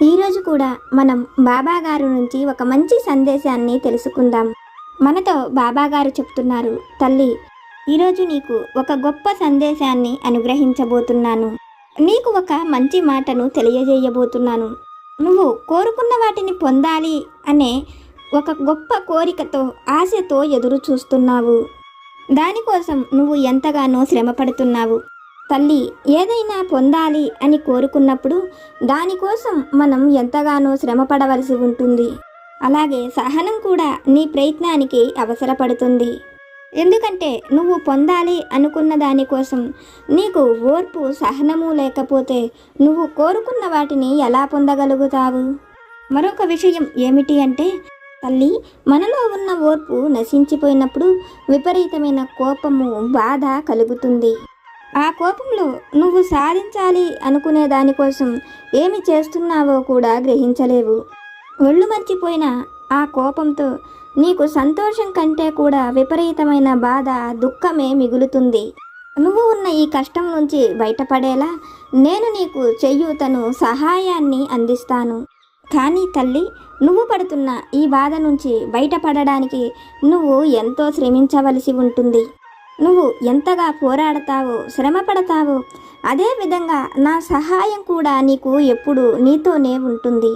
ఈరోజు కూడా మనం బాబా గారు నుంచి ఒక మంచి సందేశాన్ని తెలుసుకుందాం. మనతో బాబా గారు చెప్తున్నారు తల్లి ఈరోజు నీకు ఒక గొప్ప సందేశాన్ని అనుగ్రహించబోతున్నాను. నీకు ఒక మంచి మాటను తెలియజేయబోతున్నాను. నువ్వు కోరుకున్న వాటిని పొందాలి అనే ఒక గొప్ప కోరికతో ఆశతో ఎదురు చూస్తున్నావు దానికోసం నువ్వు ఎంతగానో శ్రమపడుతున్నావు. తల్లి ఏదైనా పొందాలి అని కోరుకున్నప్పుడు దానికోసం మనం ఎంతగానో శ్రమపడవలసి ఉంటుంది. అలాగే సహనం కూడా నీ ప్రయత్నానికి అవసరపడుతుంది. ఎందుకంటే నువ్వు పొందాలి అనుకున్న దానికోసం నీకు ఓర్పు సహనము లేకపోతే నువ్వు కోరుకున్న వాటిని ఎలా పొందగలుగుతావు? మరొక విషయం ఏమిటి అంటే తల్లి మనలో ఉన్న ఓర్పు నశించిపోయినప్పుడు విపరీతమైన కోపము బాధ కలుగుతుంది. ఆ కోపంలో నువ్వు సాధించాలి అనుకునే దానికోసం ఏమి చేస్తున్నావో కూడా గ్రహించలేవు. ఒళ్ళు మర్చిపోయిన ఆ కోపంతో నీకు సంతోషం కంటే కూడా విపరీతమైన బాధ దుఃఖమే మిగులుతుంది. నువ్వు ఉన్న ఈ కష్టం నుంచి బయటపడేలా నేను నీకు చెయ్యూతను సహాయాన్ని అందిస్తాను. కానీ తల్లి నువ్వు పడుతున్న ఈ బాధ నుంచి బయటపడడానికి నువ్వు ఎంతో శ్రమించవలసి ఉంటుంది. నువ్వు ఎంతగా పోరాడతావో శ్రమపడతావో అదేవిధంగా అదే విధంగా నా సహాయం కూడా నీకు ఎప్పుడు నీతోనే ఉంటుంది.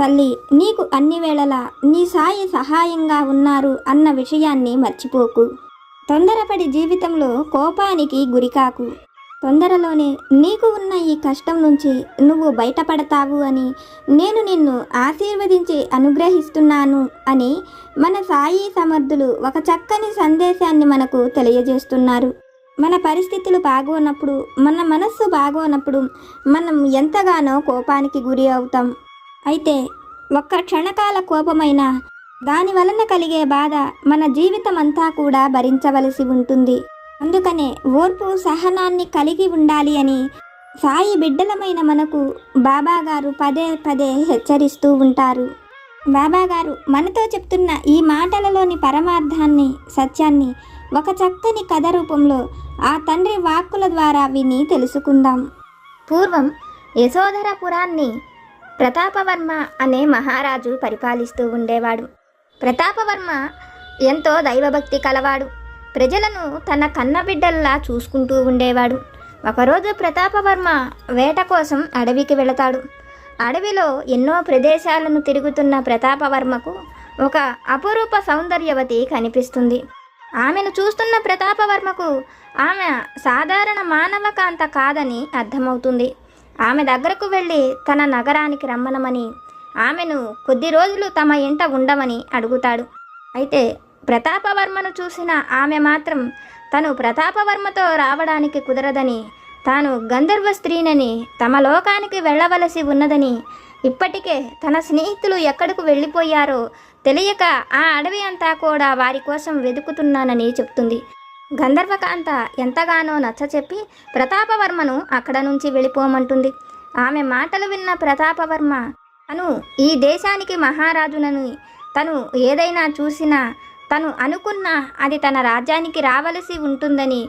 తల్లి నీకు అన్ని వేళలా నీ సాయి సహాయంగా ఉన్నారు అన్న విషయాన్ని మర్చిపోకు. తొందరపడి జీవితంలో కోపానికి గురికాకు. తొందరలోనే నీకు ఉన్న ఈ కష్టం నుంచి నువ్వు బయటపడతావు అని నేను నిన్ను ఆశీర్వదించి అనుగ్రహిస్తున్నాను అని మన సాయి సమర్థులు ఒక చక్కని సందేశాన్ని మనకు తెలియజేస్తున్నారు. మన పరిస్థితులు బాగోనప్పుడు మన మనస్సు బాగోనప్పుడు మనం ఎంతగానో కోపానికి గురి అవుతాం. అయితే ఒక్క క్షణకాల కోపమైన దాని వలన కలిగే బాధ మన జీవితం అంతా కూడా భరించవలసి ఉంటుంది. అందుకనే ఓర్పు సహనాన్ని కలిగి ఉండాలి అని సాయి బిడ్డలమైన మనకు బాబాగారు పదే పదే హెచ్చరిస్తూ ఉంటారు. బాబాగారు మనతో చెప్తున్న ఈ మాటలలోని పరమార్థాన్ని సత్యాన్ని ఒక చక్కని కథ రూపంలో ఆ తండ్రి వాక్కుల ద్వారా విని తెలుసుకుందాం. పూర్వం యశోధరపురాన్ని ప్రతాపవర్మ అనే మహారాజు పరిపాలిస్తూ ఉండేవాడు. ప్రతాపవర్మ ఎంతో దైవభక్తి కలవాడు. ప్రజలను తన కన్నబిడ్డల్లా చూసుకుంటూ ఉండేవాడు. ఒకరోజు ప్రతాపవర్మ వేట కోసం అడవికి వెళతాడు. అడవిలో ఎన్నో ప్రదేశాలను తిరుగుతున్న ప్రతాపవర్మకు ఒక అపురూప సౌందర్యవతి కనిపిస్తుంది. ఆమెను చూస్తున్న ప్రతాపవర్మకు ఆమె సాధారణ మానవ కాంత కాదని అర్థమవుతుంది. ఆమె దగ్గరకు వెళ్ళి తన నగరానికి రమ్మనమని ఆమెను కొద్ది రోజులు తమ ఇంట ఉండమని అడుగుతాడు. అయితే ప్రతాపవర్మను చూసిన ఆమె మాత్రం తను ప్రతాపవర్మతో రావడానికి కుదరదని తాను గంధర్వ స్త్రీనని తమ లోకానికి వెళ్ళవలసి ఉన్నదని ఇప్పటికే తన స్నేహితులు ఎక్కడకు వెళ్ళిపోయారో తెలియక ఆ అడవి అంతా కూడా వారి కోసం వెతుకుతున్నానని చెప్తుంది. గంధర్వకాంత ఎంతగానో నచ్చచెప్పి ప్రతాపవర్మను అక్కడ నుంచి వెళ్ళిపోమంటుంది. ఆమె మాటలు విన్న ప్రతాపవర్మ తను ఈ దేశానికి మహారాజునని తను ఏదైనా చూసినా తను అనుకున్న అది తన రాజ్యానికి రావలసి ఉంటుందని.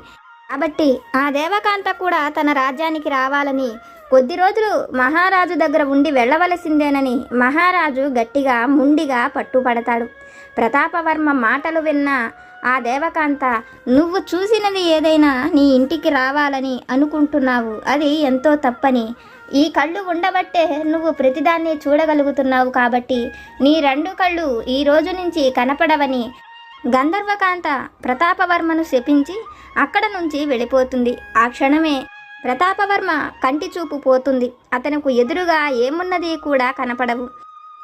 కాబట్టి ఆ దేవకాంత కూడా తన రాజ్యానికి రావాలని కొద్ది రోజులు మహారాజు దగ్గర ఉండి వెళ్ళవలసిందేనని మహారాజు గట్టిగా ముండిగా పట్టుపడతాడు. ప్రతాపవర్మ మాటలు విన్న ఆ దేవకాంత నువ్వు చూసినది ఏదైనా నీ ఇంటికి రావాలని అనుకుంటున్నావు. అది ఎంతో తప్పని. ఈ కళ్ళు ఉండబట్టే నువ్వు ప్రతిదాన్ని చూడగలుగుతున్నావు కాబట్టి నీ రెండు కళ్ళు ఈ రోజు నుంచి కనపడవని గంధర్వకాంత ప్రతాపవర్మను శపించి అక్కడ నుంచి వెళ్ళిపోతుంది. ఆ క్షణమే ప్రతాపవర్మ కంటి చూపు పోతుంది. అతనికి ఎదురుగా ఏమున్నది కూడా కనపడవు.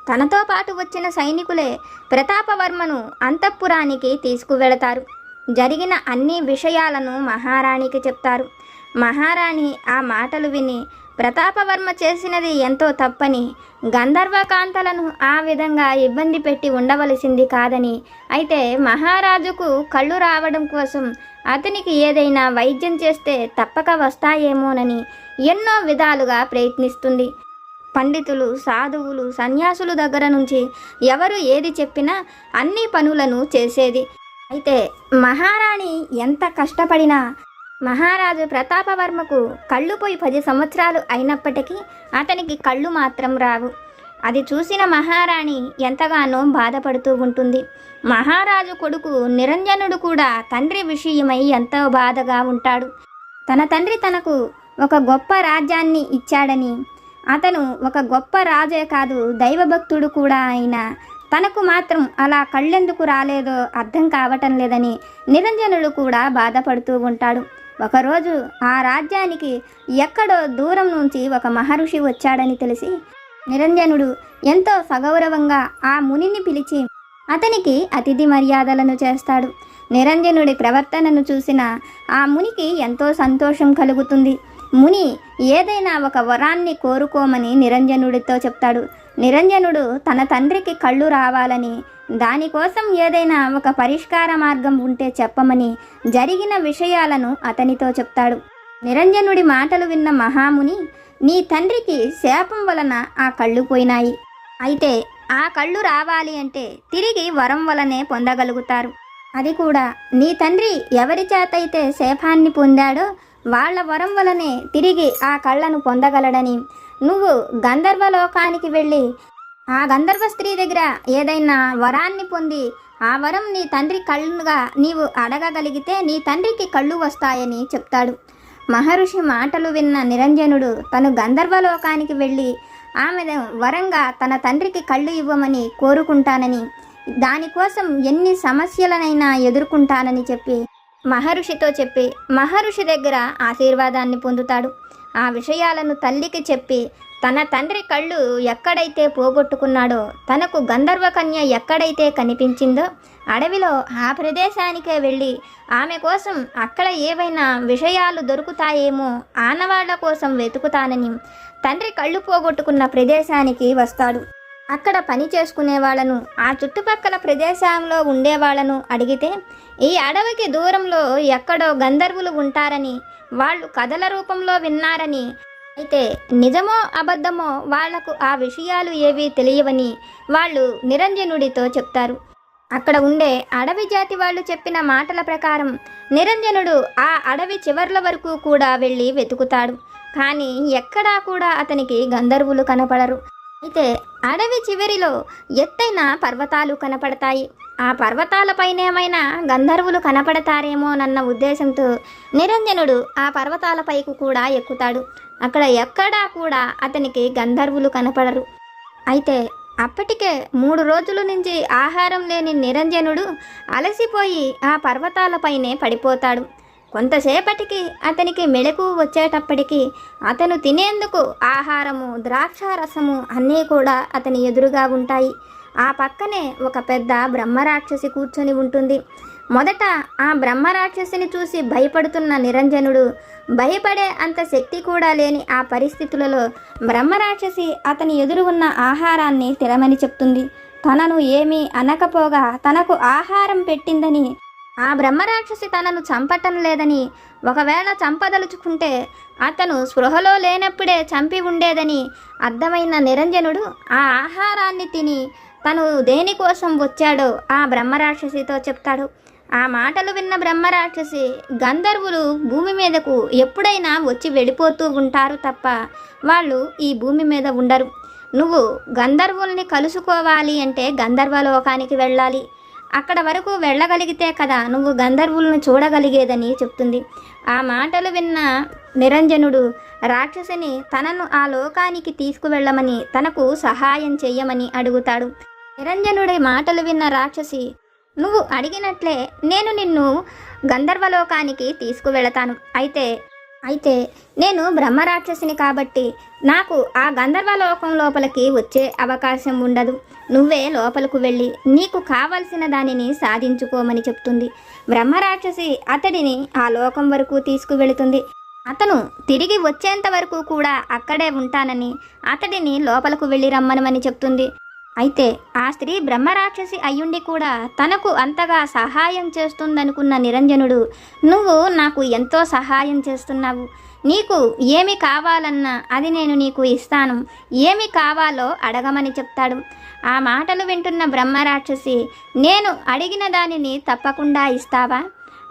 తనతో పాటు వచ్చిన సైనికులే ప్రతాపవర్మను అంతఃపురానికి తీసుకువెళతారు. జరిగిన అన్ని విషయాలను మహారాణికి చెప్తారు. మహారాణి ఆ మాటలు విని ప్రతాపవర్మ చేసినది ఎంతో తప్పని. గంధర్వకాంతలను ఆ విధంగా ఇబ్బంది పెట్టి ఉండవలసింది కాదని. అయితే మహారాజుకు కళ్ళు రావడం కోసం అతనికి ఏదైనా వైద్యం చేస్తే తప్పక వస్తాయేమోనని ఎన్నో విధాలుగా ప్రయత్నిస్తుంది. పండితులు సాధువులు సన్యాసుల దగ్గర నుంచి ఎవరు ఏది చెప్పినా అన్ని పనులను చేసేది. అయితే మహారాణి ఎంత కష్టపడినా మహారాజు ప్రతాపవర్మకు కళ్ళు పోయి పది సంవత్సరాలు అయినప్పటికీ అతనికి కళ్ళు మాత్రం రావు. అది చూసిన మహారాణి ఎంతగానో బాధపడుతూ ఉంటుంది. మహారాజు కొడుకు నిరంజనుడు కూడా తండ్రి విషయమై ఎంతో బాధగా ఉంటాడు. తన తండ్రి తనకు ఒక గొప్ప రాజ్యాన్ని ఇచ్చాడని అతను ఒక గొప్ప రాజే కాదు దైవభక్తుడు కూడా అయినా తనకు మాత్రం అలా కళ్ళెందుకు రాలేదో అర్థం కావటం లేదని నిరంజనుడు కూడా బాధపడుతూ ఉంటాడు. ఒకరోజు ఆ రాజ్యానికి ఎక్కడో దూరం నుంచి ఒక మహర్షి వచ్చాడని తెలిసి నిరంజనుడు ఎంతో సగౌరవంగా ఆ మునిని పిలిచి అతనికి అతిథి మర్యాదలను చేస్తాడు. నిరంజనుడి ప్రవర్తనను చూసిన ఆ మునికి ఎంతో సంతోషం కలుగుతుంది. ముని ఏదైనా ఒక వరాన్ని కోరుకోమని నిరంజనుడితో చెప్తాడు. నిరంజనుడు తన తండ్రికి కళ్ళు రావాలని దానికోసం ఏదైనా ఒక పరిష్కార మార్గం ఉంటే చెప్పమని జరిగిన విషయాలను అతనితో చెప్తాడు. నిరంజనుడి మాటలు విన్న మహాముని నీ తండ్రికి శాపం వలన ఆ కళ్ళు పోయినాయి. అయితే ఆ కళ్ళు రావాలి అంటే తిరిగి వరం వలనే పొందగలుగుతారు. అది కూడా నీ తండ్రి ఎవరి చేతైతే శాపాన్ని పొందాడో వాళ్ళ వరం వలనే తిరిగి ఆ కళ్ళను పొందగలడని. నువ్వు గంధర్వలోకానికి వెళ్ళి ఆ గంధర్వ స్త్రీ దగ్గర ఏదైనా వరాన్ని పొంది ఆ వరం నీ తండ్రి కళ్ళుగా నీవు అడగగలిగితే నీ తండ్రికి కళ్ళు వస్తాయని చెప్తాడు. మహర్షి మాటలు విన్న నిరంజనుడు తను గంధర్వలోకానికి వెళ్ళి ఆమె వరంగా తన తండ్రికి కళ్ళు ఇవ్వమని కోరుకుంటానని దానికోసం ఎన్ని సమస్యలనైనా ఎదుర్కొంటానని చెప్పి మహర్షితో చెప్పి మహర్షి దగ్గర ఆశీర్వాదాన్ని పొందుతాడు. ఆ విషయాలను తల్లికి చెప్పి తన తండ్రి కళ్ళు ఎక్కడైతే పోగొట్టుకున్నాడో తనకు గంధర్వకన్య ఎక్కడైతే కనిపించిందో అడవిలో ఆ ప్రదేశానికే వెళ్ళి ఆమె కోసం అక్కడ ఏవైనా విషయాలు దొరుకుతాయేమో ఆనవాళ్ళ కోసం వెతుకుతానని తండ్రి కళ్ళు పోగొట్టుకున్న ప్రదేశానికి వస్తాడు. అక్కడ పని చేసుకునే వాళ్ళను ఆ చుట్టుపక్కల ప్రదేశంలో ఉండేవాళ్ళను అడిగితే ఈ అడవికి దూరంలో ఎక్కడో గంధర్వులు ఉంటారని వాళ్ళు కథల రూపంలో విన్నారని అయితే నిజమో అబద్ధమో వాళ్ళకు ఆ విషయాలు ఏవీ తెలియవని వాళ్ళు నిరంజనుడితో చెప్తారు. అక్కడ ఉండే అడవి జాతి వాళ్ళు చెప్పిన మాటల ప్రకారం నిరంజనుడు ఆ అడవి చివర్ల వరకు కూడా వెళ్ళి వెతుకుతాడు. కానీ ఎక్కడా కూడా అతనికి గంధర్వులు కనపడరు. అయితే అడవి చివరిలో ఎత్తైన పర్వతాలు కనపడతాయి. ఆ పర్వతాలపైనేమైనా గంధర్వులు కనపడతారేమోనన్న ఉద్దేశంతో నిరంజనుడు ఆ పర్వతాలపైకి కూడా ఎక్కుతాడు. అక్కడ ఎక్కడా కూడా అతనికి గంధర్వులు కనపడరు. అయితే అప్పటికే మూడు రోజుల నుంచి ఆహారం లేని నిరంజనుడు అలసిపోయి ఆ పర్వతాలపైనే పడిపోతాడు. కొంతసేపటికి అతనికి మెలకు వచ్చేటప్పటికి అతను తినేందుకు ఆహారము ద్రాక్ష రసము అన్నీ కూడా అతని ఎదురుగా ఉంటాయి. ఆ పక్కనే ఒక పెద్ద బ్రహ్మరాక్షసి కూర్చొని ఉంటుంది. మొదట ఆ బ్రహ్మరాక్షసిని చూసి భయపడుతున్న నిరంజనుడు భయపడే అంత శక్తి కూడా లేని ఆ పరిస్థితులలో బ్రహ్మరాక్షసి అతని ఎదురు ఉన్న ఆహారాన్ని తినమని చెప్తుంది. తనను ఏమీ అనకపోగా తనకు ఆహారం పెట్టిందని ఆ బ్రహ్మరాక్షసి తనను చంపటం లేదని ఒకవేళ చంపదలుచుకుంటే అతను స్పృహలో లేనప్పుడే చంపి ఉండేదని అర్థమైన నిరంజనుడు ఆ ఆహారాన్ని తిని తను దేనికోసం వచ్చాడో ఆ బ్రహ్మరాక్షసితో చెప్తాడు. ఆ మాటలు విన్న బ్రహ్మరాక్షసి గంధర్వులు భూమి మీదకు ఎప్పుడైనా వచ్చి వెళ్ళిపోతూ ఉంటారు తప్ప వాళ్ళు ఈ భూమి మీద ఉండరు. నువ్వు గంధర్వుల్ని కలుసుకోవాలి అంటే గంధర్వలోకానికి వెళ్ళాలి. అక్కడ వరకు వెళ్ళగలిగితే కదా నువ్వు గంధర్వులను చూడగలిగేదని చెప్తుంది. ఆ మాటలు విన్న నిరంజనుడు రాక్షసిని తనను ఆ లోకానికి తీసుకువెళ్ళమని తనకు సహాయం చేయమని అడుగుతాడు. నిరంజనుడి మాటలు విన్న రాక్షసి నువ్వు అడిగినట్లే నేను నిన్ను గంధర్వలోకానికి తీసుకువెళతాను. అయితే అయితే నేను బ్రహ్మరాక్షసిని కాబట్టి నాకు ఆ గంధర్వలోకం లోపలికి వచ్చే అవకాశం ఉండదు. నువ్వే లోపలకు వెళ్ళి నీకు కావలసిన దానిని సాధించుకోమని చెప్తుంది. బ్రహ్మరాక్షసి అతడిని ఆ లోకం వరకు తీసుకువెళుతుంది. అతను తిరిగి వచ్చేంత వరకు కూడా అక్కడే ఉంటానని అతడిని లోపలకు వెళ్ళి రమ్మనమని చెప్తుంది. అయితే ఆ స్త్రీ బ్రహ్మరాక్షసి అయ్యుండి కూడా తనకు అంతగా సహాయం చేస్తుందనుకున్న నిరంజనుడు నువ్వు నాకు ఎంతో సహాయం చేస్తున్నావు. నీకు ఏమి కావాలన్నా అది నేను నీకు ఇస్తాను. ఏమి కావాలో అడగమని చెప్తాడు. ఆ మాటలు వింటున్న బ్రహ్మరాక్షసి నేను అడిగిన దానిని తప్పకుండా ఇస్తావా?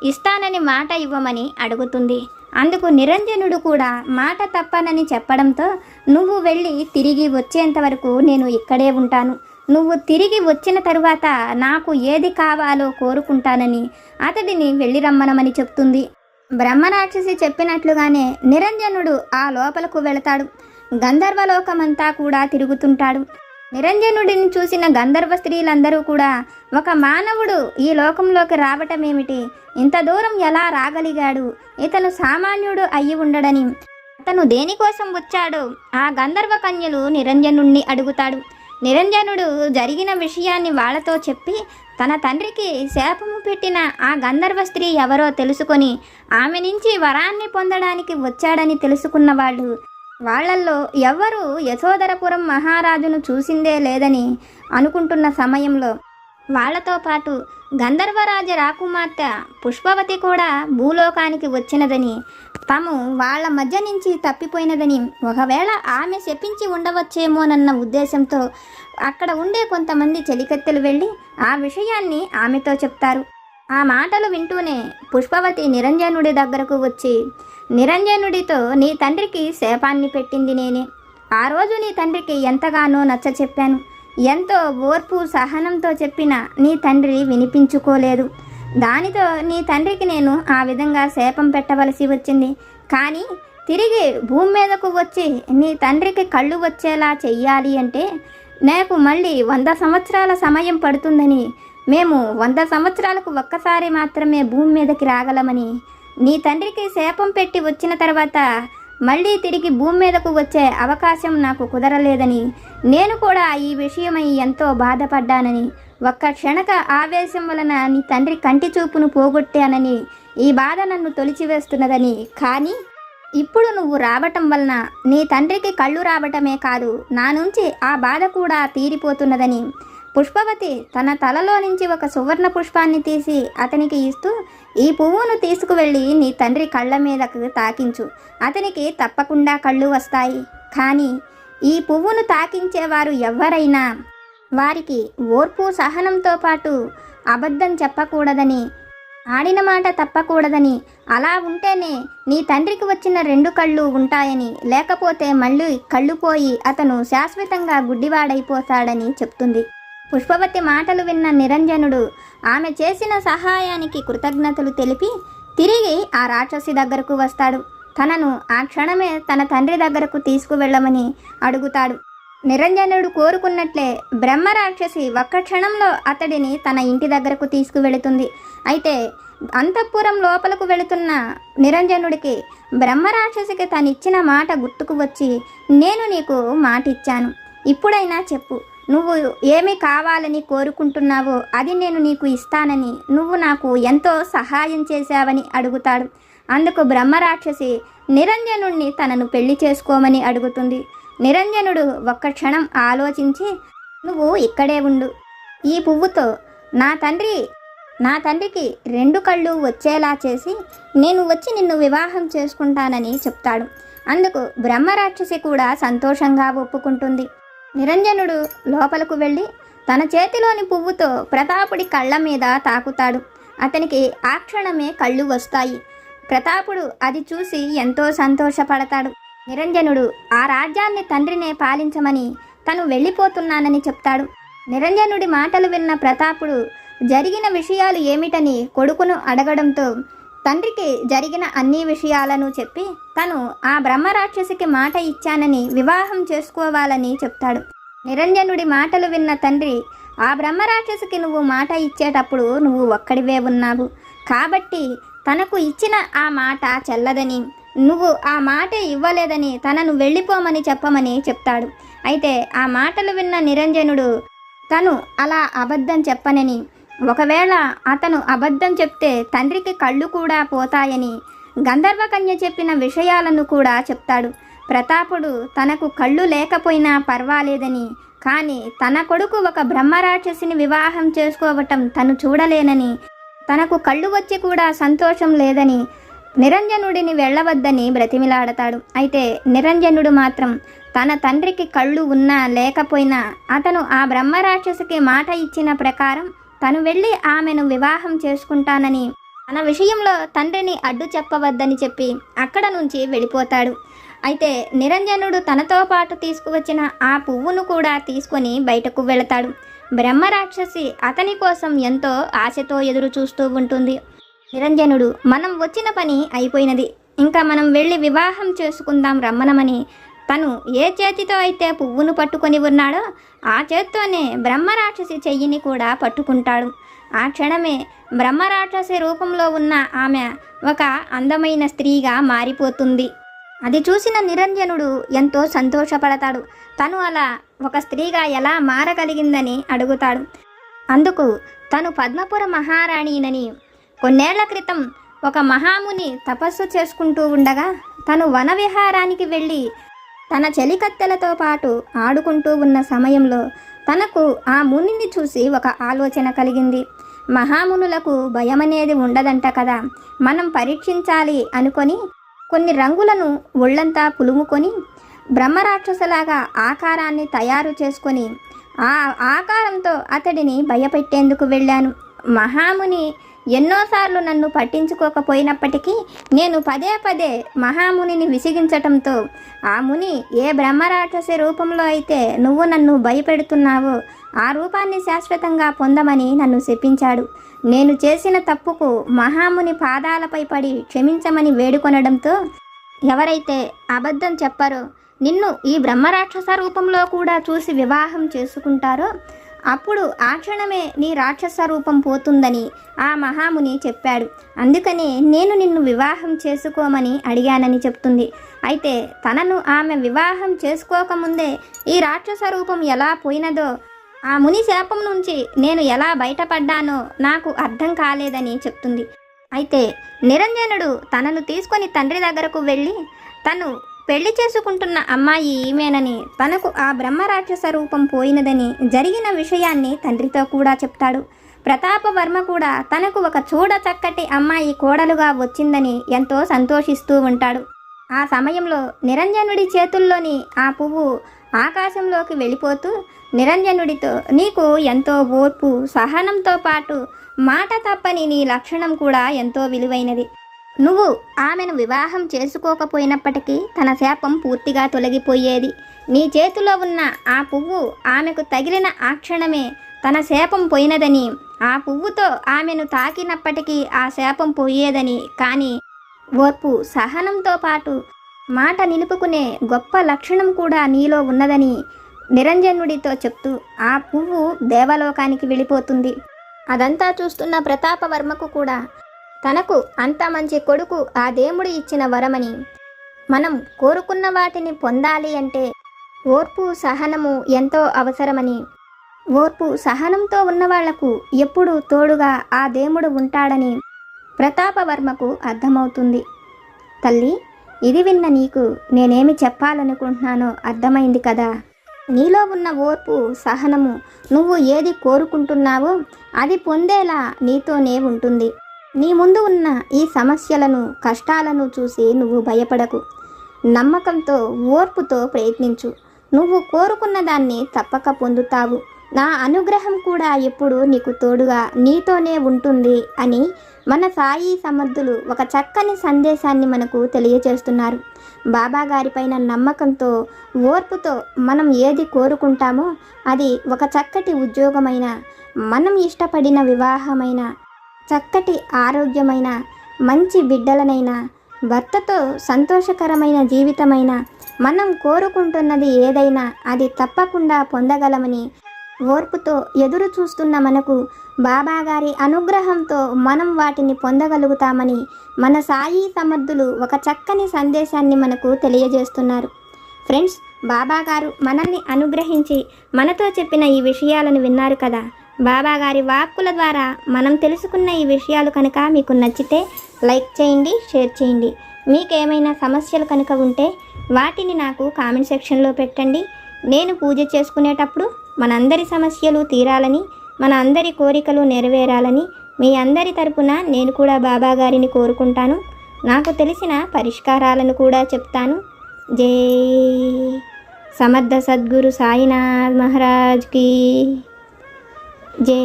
ఇస్తానని మాట ఇవ్వమని అడుగుతుంది. అందుకు నిరంజనుడు కూడా మాట తప్పనని చెప్పడంతో నువ్వు వెళ్ళి తిరిగి వచ్చేంత వరకు నేను ఇక్కడే ఉంటాను. నువ్వు తిరిగి వచ్చిన తరువాత నాకు ఏది కావాలో కోరుకుంటానని అతడిని వెళ్ళి రమ్మనమని చెప్తుంది. బ్రహ్మరాక్షసి చెప్పినట్లుగానే నిరంజనుడు ఆ లోపలకు వెళతాడు. గంధర్వలోకమంతా కూడా తిరుగుతుంటాడు. నిరంజనుడిని చూసిన గంధర్వ స్త్రీలందరూ కూడా ఒక మానవుడు ఈ లోకంలోకి రావటమేమిటి? ఇంత దూరం ఎలా రాగలిగాడు? ఇతను సామాన్యుడు అయి ఉండడని అతను దేనికోసం వచ్చాడో ఆ గంధర్వ కన్యలు నిరంజనుణ్ణి అడుగుతాడు. నిరంజనుడు జరిగిన విషయాన్ని వాళ్ళతో చెప్పి తన తండ్రికి శాపము పెట్టిన ఆ గంధర్వ స్త్రీ ఎవరో తెలుసుకొని ఆమె నుంచి వరాన్ని పొందడానికి వచ్చాడని తెలుసుకున్న వాళ్ళు వాళ్ళల్లో ఎవ్వరూ యశోధరపురం మహారాజును చూసిందే లేదని అనుకుంటున్న సమయంలో వాళ్ళతో పాటు గంధర్వరాజ రాకుమార్తె పుష్పవతి కూడా భూలోకానికి వచ్చినదని తాము వాళ్ళ మధ్య నుంచి తప్పిపోయినదని ఒకవేళ ఆమె శపించి ఉండవచ్చేమోనన్న ఉద్దేశంతో అక్కడ ఉండే కొంతమంది చెలికత్తెలు వెళ్ళి ఆ విషయాన్ని ఆమెతో చెప్తారు. ఆ మాటలు వింటూనే పుష్పవతి నిరంజనుడి దగ్గరకు వచ్చి నిరంజనుడితో నీ తండ్రికి శాపాన్ని పెట్టింది నేనే. ఆ రోజు నీ తండ్రికి ఎంతగానో నచ్చ చెప్పాను ఎంతో ఓర్పు సహనంతో చెప్పిన నీ తండ్రి వినిపించుకోలేదు. దానితో నీ తండ్రికి నేను ఆ విధంగా శాపం పెట్టవలసి వచ్చింది. కానీ తిరిగి భూమి మీదకు వచ్చి నీ తండ్రికి కళ్ళు వచ్చేలా చెయ్యాలి అంటే నాకు మళ్ళీ వంద సంవత్సరాల సమయం పడుతుందని మేము వంద సంవత్సరాలకు ఒక్కసారి మాత్రమే భూమి మీదకి రాగలమని నీ తండ్రికి శాపం పెట్టి వచ్చిన తర్వాత మళ్ళీ తిరిగి భూమి మీదకు వచ్చే అవకాశం నాకు కుదరలేదని నేను కూడా ఈ విషయమై ఎంతో బాధపడ్డానని ఒక్క క్షణక ఆవేశం వలన నీ తండ్రి కంటి చూపును పోగొట్టానని ఈ బాధ నన్ను తొలిచివేస్తున్నదని. కానీ ఇప్పుడు నువ్వు రావటం వలన నీ తండ్రికి కళ్ళు రావటమే కాదు నా నుంచి ఆ బాధ కూడా తీరిపోతున్నదని. పుష్పవతి తన తలలో నుంచి ఒక సువర్ణ పుష్పాన్ని తీసి అతనికి ఇస్తూ ఈ పువ్వును తీసుకువెళ్ళి నీ తండ్రి కళ్ళ మీదకు తాకించు. అతనికి తప్పకుండా కళ్ళు వస్తాయి. కానీ ఈ పువ్వును తాకించేవారు ఎవరైనా వారికి ఓర్పు సహనంతో పాటు అబద్ధం చెప్పకూడదని ఆడిన మాట తప్పకూడదని అలా ఉంటేనే నీ తండ్రికి వచ్చిన రెండు కళ్ళు ఉంటాయని లేకపోతే మళ్ళీ కళ్ళు పోయి అతను శాశ్వతంగా గుడ్డివాడైపోతాడని చెప్తుంది. పుష్పవతి మాటలు విన్న నిరంజనుడు ఆమె చేసిన సహాయానికి కృతజ్ఞతలు తెలిపి తిరిగి ఆ రాక్షసి దగ్గరకు వస్తాడు. తనను ఆ క్షణమే తన తండ్రి దగ్గరకు తీసుకువెళ్ళమని అడుగుతాడు. నిరంజనుడు కోరుకున్నట్లే బ్రహ్మ రాక్షసి ఒక్క క్షణంలో అతడిని తన ఇంటి దగ్గరకు తీసుకువెళుతుంది. అయితే అంతఃపురం లోపలకు వెళుతున్న నిరంజనుడికి బ్రహ్మరాక్షసికి తనిచ్చిన మాట గుర్తుకు వచ్చి నేను నీకు మాట ఇచ్చాను ఇప్పుడైనా చెప్పు. నువ్వు ఏమి కావాలని కోరుకుంటున్నావో అది నేను నీకు ఇస్తానని నువ్వు నాకు ఎంతో సహాయం చేశావని అడుగుతాడు. అందుకు బ్రహ్మరాక్షసి నిరంజనుణ్ణి తనను పెళ్ళి చేసుకోమని అడుగుతుంది. నిరంజనుడు ఒక్క క్షణం ఆలోచించి నువ్వు ఇక్కడే ఉండు. ఈ పువ్వుతో నా తండ్రి నా తండ్రికి రెండు కళ్ళు వచ్చేలా చేసి నేను వచ్చి నిన్ను వివాహం చేసుకుంటానని చెప్తాడు. అందుకు బ్రహ్మరాక్షసి కూడా సంతోషంగా ఒప్పుకుంటుంది. నిరంజనుడు లోపలకు వెళ్ళి తన చేతిలోని పువ్వుతో ప్రతాపుడి కళ్ళ మీద తాకుతాడు. అతనికి ఆ క్షణమే కళ్ళు వస్తాయి. ప్రతాపుడు అది చూసి ఎంతో సంతోషపడతాడు. నిరంజనుడు ఆ రాజ్యాన్ని తండ్రినే పాలించమని తను వెళ్ళిపోతున్నానని చెప్తాడు. నిరంజనుడి మాటలు విన్న ప్రతాపుడు జరిగిన విషయాలు ఏమిటని కొడుకును అడగడంతో తండ్రికి జరిగిన అన్ని విషయాలను చెప్పి తను ఆ బ్రహ్మరాక్షసికి మాట ఇచ్చానని వివాహం చేసుకోవాలని చెప్తాడు. నిరంజనుడి మాటలు విన్న తండ్రి ఆ బ్రహ్మరాక్షసుకి నువ్వు మాట ఇచ్చేటప్పుడు నువ్వు ఒక్కడివే ఉన్నావు. కాబట్టి తనకు ఇచ్చిన ఆ మాట చెల్లదని నువ్వు ఆ మాట ఇవ్వలేదని తనను వెళ్ళిపోమని చెప్పమని చెప్తాడు. అయితే ఆ మాటలు విన్న నిరంజనుడు తను అలా అబద్ధం చెప్పనని ఒకవేళ అతను అబద్ధం చెప్తే తండ్రికి కళ్ళు కూడా పోతాయని గంధర్వకన్య చెప్పిన విషయాలను కూడా చెప్తాడు. ప్రతాపుడు తనకు కళ్ళు లేకపోయినా పర్వాలేదని కానీ తన కొడుకు ఒక బ్రహ్మరాక్షసిని వివాహం చేసుకోవటం తను చూడలేనని తనకు కళ్ళు వచ్చి కూడా సంతోషం లేదని నిరంజనుడిని వెళ్ళవద్దని బ్రతిమిలాడతాడు. అయితే నిరంజనుడు మాత్రం తన తండ్రికి కళ్ళు ఉన్నా లేకపోయినా అతను ఆ బ్రహ్మరాక్షసుకి మాట ఇచ్చిన ప్రకారం తను వెళ్ళి ఆమెను వివాహం చేసుకుంటానని తన విషయంలో తండ్రిని అడ్డు చెప్పవద్దని చెప్పి అక్కడ నుంచి వెళ్ళిపోతాడు. అయితే నిరంజనుడు తనతో పాటు తీసుకువచ్చిన ఆ పువ్వును కూడా తీసుకొని బయటకు వెళతాడు. బ్రహ్మరాక్షసి అతని కోసం ఎంతో ఆశతో ఎదురు చూస్తూ ఉంటుంది. నిరంజనుడు మనం వచ్చిన పని అయిపోయినది. ఇంకా మనం వెళ్ళి వివాహం చేసుకుందాం రమ్మనమని తను ఏ చేతితో అయితే పువ్వును పట్టుకొని ఉన్నాడో ఆ చేత్తోనే బ్రహ్మరాక్షసి చెయ్యిని కూడా పట్టుకుంటాడు. ఆ క్షణమే బ్రహ్మరాక్షసి రూపంలో ఉన్న ఆమె ఒక అందమైన స్త్రీగా మారిపోతుంది. అది చూసిన నిరంజనుడు ఎంతో సంతోషపడతాడు. తను అలా ఒక స్త్రీగా ఎలా మారగలిగిందని అడుగుతాడు. అందుకు తను పద్మపుర మహారాణినని కొన్నేళ్ళ క్రితం ఒక మహాముని తపస్సు చేసుకుంటూ ఉండగా తను వన విహారానికి వెళ్ళి తన చెలికత్తెలతో పాటు ఆడుకుంటూ ఉన్న సమయంలో తనకు ఆ మునిని చూసి ఒక ఆలోచన కలిగింది. మహామునులకు భయమనేది ఉండదంట కదా. మనం పరీక్షించాలి అనుకొని కొన్ని రంగులను ఒళ్ళంతా పులుముకొని బ్రహ్మరాక్షసలాగా ఆకారాన్ని తయారు చేసుకొని ఆ ఆకారంతో అతడిని భయపెట్టేందుకు వెళ్ళాను. మహాముని ఎన్నోసార్లు నన్ను పట్టించుకోకపోయినప్పటికీ నేను పదే పదే మహామునిని విసిగించటంతో ఆ ముని ఏ బ్రహ్మరాక్షసి రూపంలో అయితే నువ్వు నన్ను భయపెడుతున్నావో ఆ రూపాన్ని శాశ్వతంగా పొందమని నన్ను శపించాడు. నేను చేసిన తప్పుకు మహాముని పాదాలపై పడి క్షమించమని వేడుకొనడంతో ఎవరైతే అబద్ధం చెప్పారో నిన్ను ఈ బ్రహ్మరాక్షస రూపంలో కూడా చూసి వివాహం చేసుకుంటారో అప్పుడు ఆ క్షణమే నీ రాక్షస రూపం పోతుందని ఆ మహాముని చెప్పాడు. అందుకని నేను నిన్ను వివాహం చేసుకోమని అడిగానని చెప్తుంది. అయితే తనను ఆమె వివాహం చేసుకోకముందే ఈ రాక్షస రూపం ఎలా పోయినదో ఆ ముని శాపం నుంచి నేను ఎలా బయటపడ్డానో నాకు అర్థం కాలేదని చెప్తుంది. అయితే నిరంజనుడు తనను తీసుకొని తండ్రి దగ్గరకు వెళ్ళి తను పెళ్ళి చేసుకుంటున్న అమ్మాయి ఈమెనని తనకు ఆ బ్రహ్మరాక్షస రూపం పోయినదని జరిగిన విషయాన్ని తండ్రితో కూడా చెప్తాడు. ప్రతాపవర్మ కూడా తనకు ఒక చూడ చక్కటి అమ్మాయి కోడలుగా వచ్చిందని ఎంతో సంతోషిస్తూ ఉంటాడు. ఆ సమయంలో నిరంజనుడి చేతుల్లోని ఆ పువ్వు ఆకాశంలోకి వెళ్ళిపోతూ నిరంజనుడితో నీకు ఎంతో ఓర్పు సహనంతో పాటు మాట తప్పని నీ లక్షణం కూడా ఎంతో విలువైనది. నువ్వు ఆమెను వివాహం చేసుకోకపోయినప్పటికీ తన శాపం పూర్తిగా తొలగిపోయేది. నీ చేతిలో ఉన్న ఆ పువ్వు ఆమెకు తగిలిన ఆ క్షణమే తన శాపం పోయినదని ఆ పువ్వుతో ఆమెను తాకినప్పటికీ ఆ శాపం పోయేదని. కానీ ఓర్పు సహనంతో పాటు మాట నిలుపుకునే గొప్ప లక్షణం కూడా నీలో ఉన్నదని నిరంజనుడితో చెప్తూ ఆ పువ్వు దేవలోకానికి వెళ్ళిపోతుంది. అదంతా చూస్తున్న ప్రతాపవర్మకు కూడా తనకు అంత మంచి కొడుకు ఆ దేవుడు ఇచ్చిన వరమని. మనం కోరుకున్న వాటిని పొందాలి అంటే ఓర్పు సహనము ఎంతో అవసరమని. ఓర్పు సహనంతో ఉన్నవాళ్ళకు ఎప్పుడూ తోడుగా ఆ దేవుడు ఉంటాడని ప్రతాపవర్మకు అర్థమవుతుంది. తల్లి ఇది విన్న నీకు నేనేమి చెప్పాలనుకుంటున్నానో అర్థమైంది కదా. నీలో ఉన్న ఓర్పు సహనము నువ్వు ఏది కోరుకుంటున్నావో అది పొందేలా నీతోనే ఉంటుంది. నీ ముందు ఉన్న ఈ సమస్యలను కష్టాలను చూసి నువ్వు భయపడకు. నమ్మకంతో ఓర్పుతో ప్రయత్నించు. నువ్వు కోరుకున్న దాన్ని తప్పక పొందుతావు. నా అనుగ్రహం కూడా ఎప్పుడు నీకు తోడుగా నీతోనే ఉంటుంది అని మన సాయి సమర్థులు ఒక చక్కని సందేశాన్ని మనకు తెలియజేస్తున్నారు. బాబా గారిపైన నమ్మకంతో ఓర్పుతో మనం ఏది కోరుకుంటామో అది ఒక చక్కటి ఉద్యోగమైన మనం ఇష్టపడిన వివాహమైన చక్కటి ఆరోగ్యమైన మంచి బిడ్డలనైనా భర్తతో సంతోషకరమైన జీవితమైన మనం కోరుకుంటున్నది ఏదైనా అది తప్పకుండా పొందగలమని ఓర్పుతో ఎదురు చూస్తున్న మనకు బాబాగారి అనుగ్రహంతో మనం వాటిని పొందగలుగుతామని మన సాయి సమర్థులు ఒక చక్కని సందేశాన్ని మనకు తెలియజేస్తున్నారు. ఫ్రెండ్స్ బాబాగారు మనల్ని అనుగ్రహించి మనతో చెప్పిన ఈ విషయాలను విన్నారు కదా? బాబాగారి వాక్కుల ద్వారా మనం తెలుసుకున్న ఈ విషయాలు కనుక మీకు నచ్చితే లైక్ చేయండి షేర్ చేయండి. మీకేమైనా సమస్యలు కనుక ఉంటే వాటిని నాకు కామెంట్ సెక్షన్లో పెట్టండి. నేను పూజ చేసుకునేటప్పుడు మనందరి సమస్యలు తీరాలని మన అందరి కోరికలు నెరవేరాలని మీ అందరి తరపున నేను కూడా బాబా గారిని కోరుకుంటాను. నాకు తెలిసిన పరిష్కారాలను కూడా చెప్తాను. జై సమర్థ సద్గురు సాయినాథ్ మహారాజ్కి జై